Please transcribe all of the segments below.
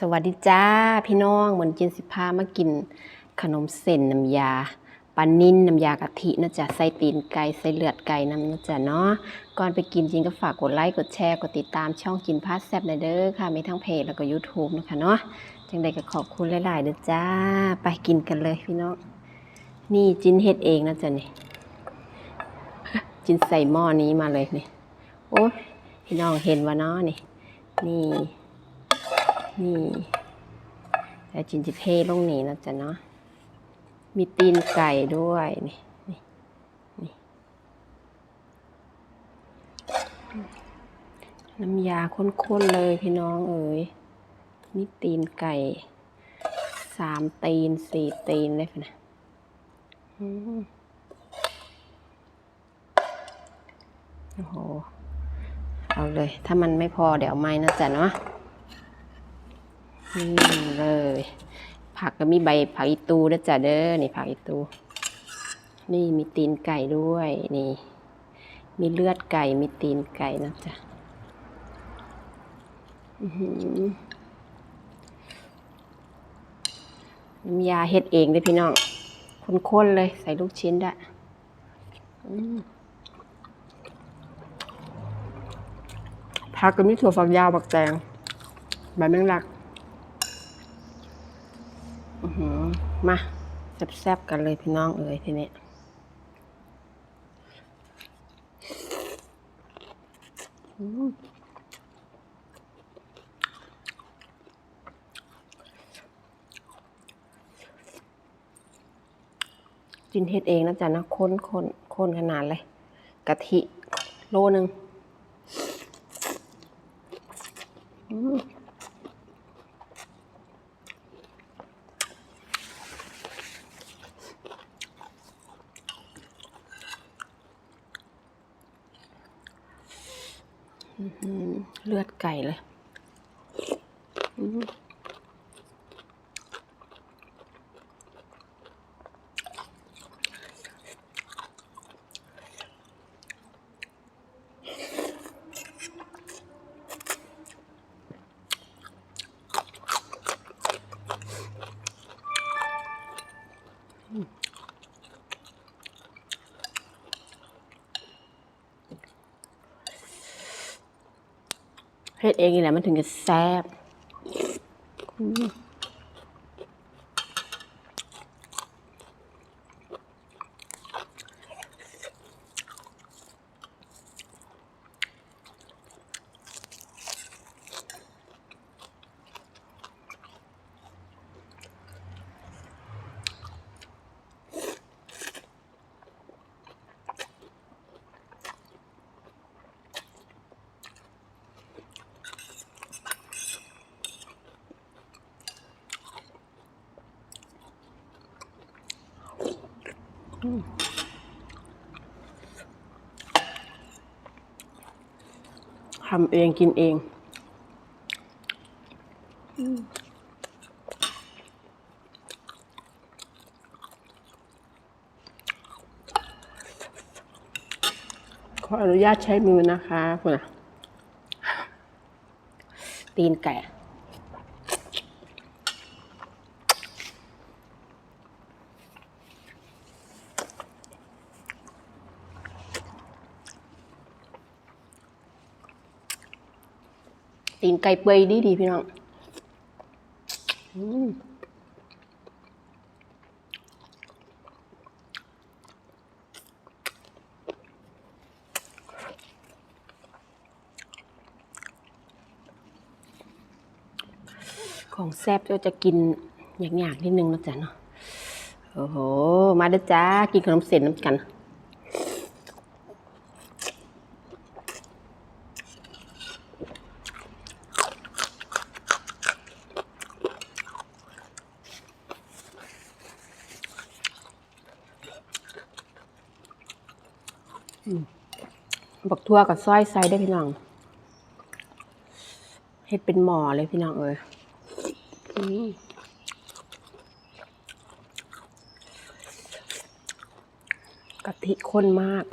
สวัสดีจ้าพี่น้องเหมือนจินสิพามากินขนมเส้นน้ำยาปลานิ่นน้ำยากะทินะจ๊ะใส่ตีนไก่ใส่เลือดไก่น้ำนะจ๊ะเนาะก่อนไปกินจริงก็ฝากกดไลค์กดแชร์กดติดตามช่องกินพาสแซบในเด้อค่ะมีทั้งเพจแล้วก็ YouTube นะคะเนาะจังใดก็ขอบคุณหลายๆเด้อจ้า ไปกินกันเลยพี่น้องนี่จินเฮ็ดเองนะจ๊ะนี่จินใส่หม้อนี้มาเลยนี่โอ้พี่น้องเห็นว่าเนาะนี่นี่ นี่แต่จินจิเพลงนี้นะจ๊ะเนาะ มีตีนไก่ด้วยนี่นี่นี่น้ำยาข้นๆเลยพี่น้องเอ๋ยมีตีนไก่สามตีนสี่ตีนเลยนะอืมโอ้โห เอาเลย ถ้ามันไม่พอเดี๋ยวไม่นะจ๊ะเนาะ นี่เลย ผักก็มีใบผักอีตูด้วยจ้ะเด้อนี่ผักอีตู นี่มีตีนไก่ด้วยนี่ มีเลือดไก่มีตีนไก่นะจ๊ะอือหือน้ำยาเฮ็ดเองเลยพี่น้องข้นๆเลยใส่ลูกชิ้นได้อืมผักก็มีถั่วฝักยาวบักแตงใบแมงลัก อื้อหือ มาแซ่บๆกันเลยพี่น้องเอ๋ยทีนี้จินเฮ็ดเองนะจ๊ะนะข้นข้นข้นขนาดเลยกะทิโลหนึ่งอืม อื้อหือเลือดไก่เลยอื้อ เฮ็ดเองนี่แหละมันถึงจะแซ่บ ทำเองกินเองอขออนุญาตใช้มือนะคะคุณอะตีนไก่ ตีนไก่เปื่อยดีดีพี่น้องอืมของแซ่บก็จะกินอย่างๆนิดนึงนะจ๊ะเนาะ โอ้โห มาเด้อจ้า กินขนมเส้นน้ำกัน บักทั่วกับซอยไซได้พี่น้องเห็ดเป็นหมอเลยพี่น้องเอ้ยกะทิข้นมาก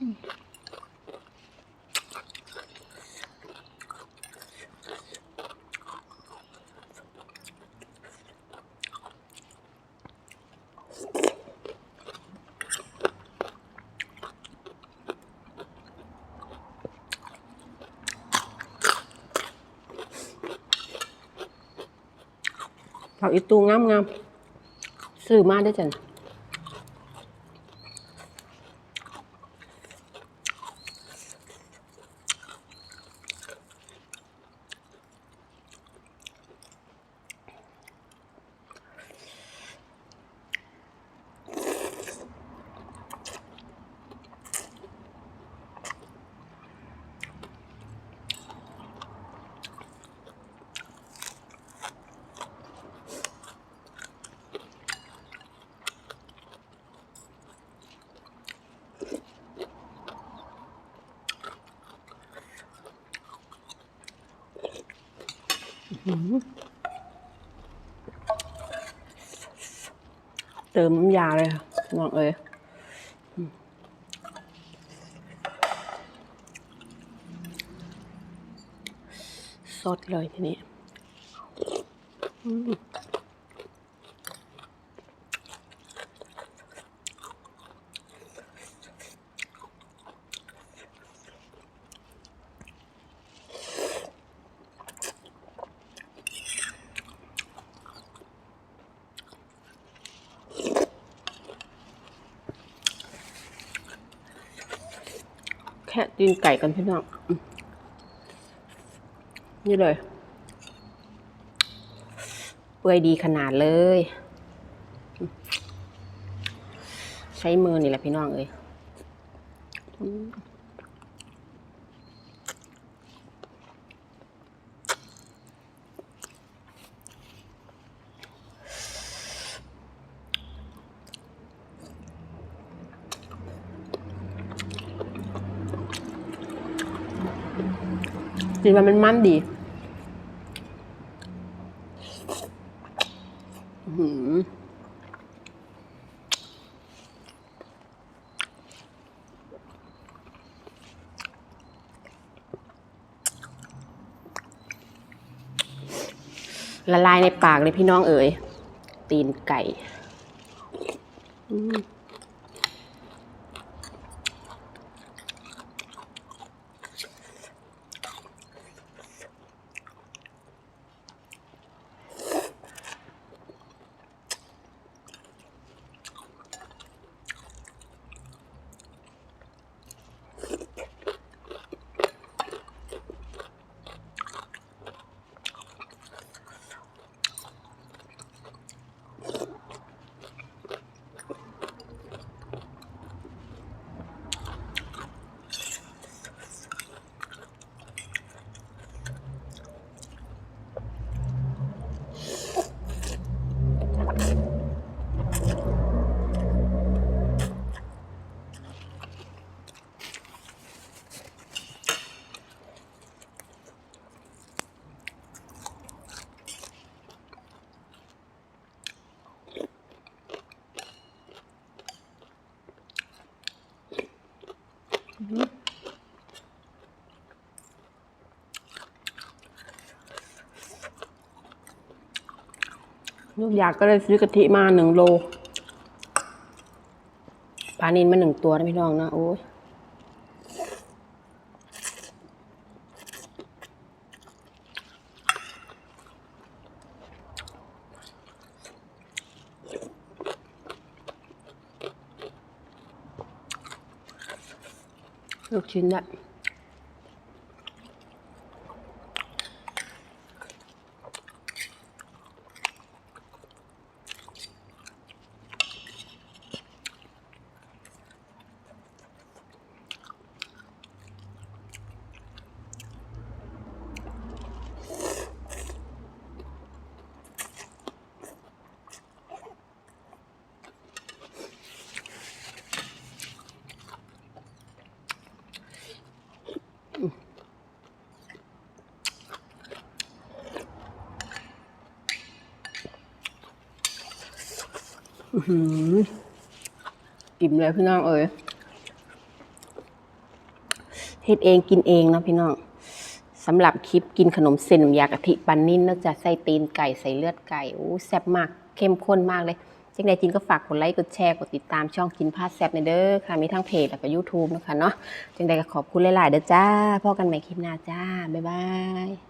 อ ผักอีตูงามงามซื้อมาได้จัง เติมน้ำยาเลยค่ะน้องเอ้ยสดเลยทีนี้ แค่ตีนไก่กันพี่น้องนี่เลย เปื่อยดีขนาดเลย ใช้มือนี่แหละพี่น้องเอ้ย กินมันมันมันดีหือละลายในปากเลยพี่น้องเอ๋ย ตีนไก่ อืม ลูกอยากก็เลยซื้อกะทิมาหนึ่งโลปลานินมาหนึ่งตัวนะพี่น้องนะ โอ้ย ลู กชิ้นอะอื้อหืออิ่มเลยพี่น้องเอ๋ยเฮ็ดเองกินเองนะพี่น้องสำหรับคลิปกินขนมเส้นน้ำยากะทิปันนิ่นนอกจากใส่ตีนไก่ใส่เลือดไก่โอ้แซ่บมากเข้มข้นมากเลยจังใดจินก็ฝากกดไลค์กดแชร์กดติดตามช่องกินพาแซ่บในเด้อค่ะมีทั้งเพจแล้วก็ YouTube นะคะเนาะจังใดก็ขอบคุณหลายๆเด้อจ้าพอกันใหม่คลิปหน้าจ้าบ๊ายบาย